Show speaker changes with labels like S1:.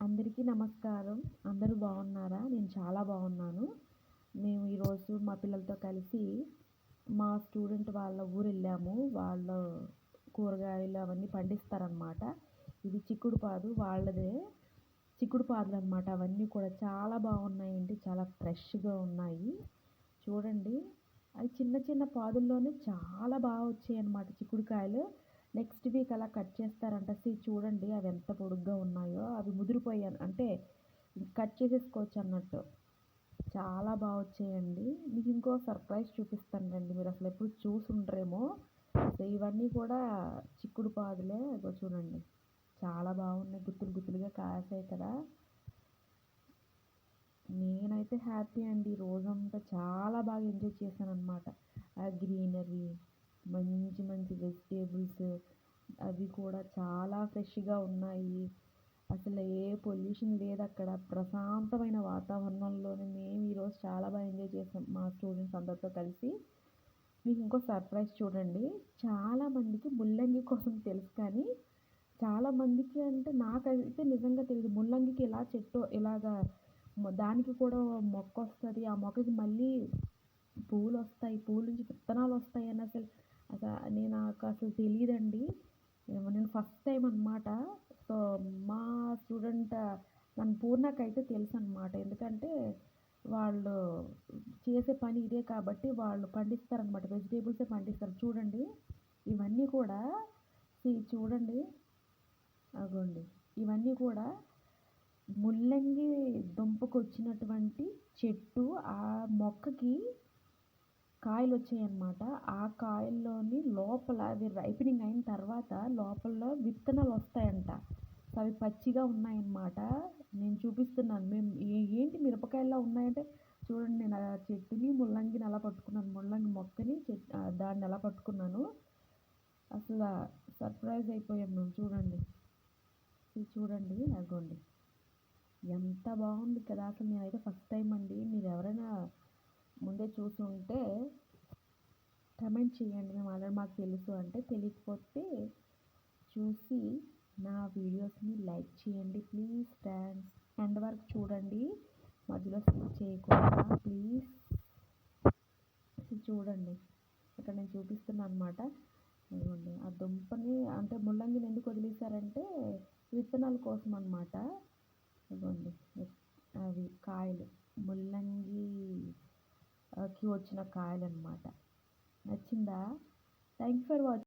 S1: అందరికీ నమస్కారం. అందరూ బాగున్నారా? నేను చాలా బాగున్నాను. మేము ఈరోజు మా పిల్లలతో కలిసి మా స్టూడెంట్ వాళ్ళ ఊరు వెళ్ళాము వాళ్ళ కూరగాయలు అవన్నీ పండిస్తారనమాట ఇది చిక్కుడు పాదు వాళ్ళదే చిక్కుడు పాదులు అనమాట అవన్నీ కూడా చాలా బాగున్నాయండి. చాలా ఫ్రెష్గా ఉన్నాయి. చూడండి. అవి చిన్న చిన్న పాదుల్లోనే చాలా బాగా వచ్చాయి అన్నమాట చిక్కుడుకాయలు. నెక్స్ట్ వీక్ అలా కట్ చేస్తారంట. సీ చూడండి అవి ఎంత పొడుగ్గా ఉన్నాయో. అవి ముదిరిపోయాను అంటే కట్ చేసేసుకోవచ్చు అన్నట్టు. చాలా బాగా వచ్చాయండి. మీకు ఇంకో సర్ప్రైజ్ చూపిస్తాను రండి మీరు అసలు ఎప్పుడు చూసి ఉండరేమో. సో ఇవన్నీ కూడా చిక్కుడు పాదులే. చూడండి. చాలా బాగున్నాయి. గుత్తులు గుత్తులుగా కాసాయి కదా. నేనైతే హ్యాపీ అండి. రోజంతా చాలా బాగా ఎంజాయ్ చేశాను అనమాట ఆ గ్రీనరీ మంచి మంచి వెజిటేబుల్స్ అవి కూడా చాలా ఫ్రెష్గా ఉన్నాయి. అసలు ఏ పొల్యూషన్ లేదు అక్కడ. ప్రశాంతమైన వాతావరణంలోనే మేము ఈరోజు చాలా బాగా ఎంజాయ్ చేసాం మా స్టూడెంట్స్ అందరితో కలిసి. మీకు ఇంకో సర్ప్రైజ్ చూడండి. చాలామందికి ముల్లంగి కోసం తెలుసు కానీ చాలామందికి అంటే నాకైతే నిజంగా తెలియదు ముల్లంగికి ఇలా చెట్టు ఇలాగా దానికి కూడా మొక్క వస్తుంది. ఆ మొక్కకి మళ్ళీ పువ్వులు వస్తాయి. పువ్వుల నుంచి విత్తనాలు వస్తాయి అని అసలు అసలు నేను నాకు అసలు తెలియదండి నేను ఫస్ట్ టైం అనమాట సో మా స్టూడెంట్ నన్ను పూర్ణకైతే తెలుసు అనమాట ఎందుకంటే వాళ్ళు చేసే పని ఇదే కాబట్టి వాళ్ళు పండిస్తారనమాట వెజిటేబుల్సే పండిస్తారు. చూడండి ఇవన్నీ కూడా చూడండి. అగోండి. ఇవన్నీ కూడా ముల్లంగి దుంపకు వచ్చినటువంటి చెట్టు ఆ మొక్కకి కాయలు వచ్చాయన్నమాట ఆ కాయల్లోని లోపల అవి రైపెనింగ్ అయిన తర్వాత లోపల విత్తనాలు వస్తాయంట సో అవి పచ్చిగా ఉన్నాయన్నమాట. నేను చూపిస్తున్నాను. మేము ఏంటి మిరపకాయలా ఉన్నాయంటే? చూడండి నేను ఆ చెట్టుని ముల్లంగిని అలా పట్టుకున్నాను. ముల్లంగి మొక్కని దాన్ని అలా పట్టుకున్నాను. అసలు సర్ప్రైజ్ అయిపోయాం మేము. చూడండి. ఇది చూడండి అగోండి ఎంత బాగుంది కదా! అసలు నేనైతే ఫస్ట్ టైం అండి. మీరు ఎవరైనా ముందే చూసి ఉంటే కమెంట్ చేయండి. మేము ఆల్రెడీ మాకు తెలుసు అంటే తెలియకపోతే చూసి నా వీడియోస్ని లైక్ చేయండి. ప్లీజ్ ఫ్రెండ్స్ ఎండ్ వరకు చూడండి. మధ్యలో స్కిప్ చేయకుండా ప్లీజ్ చూడండి. ఇక్కడ నేను చూపిస్తున్నాను అనమాట ఇదిగోండి. ఆ దుంపని అంటే ముల్లంగిని ఎందుకు వదిలేశారంటే విత్తనాల కోసం అనమాట ఇదిగోండి. అవి కాయలు. ముల్లంగికి వచ్చిన కాయలు అనమాట నచ్చిందా? Thank for watching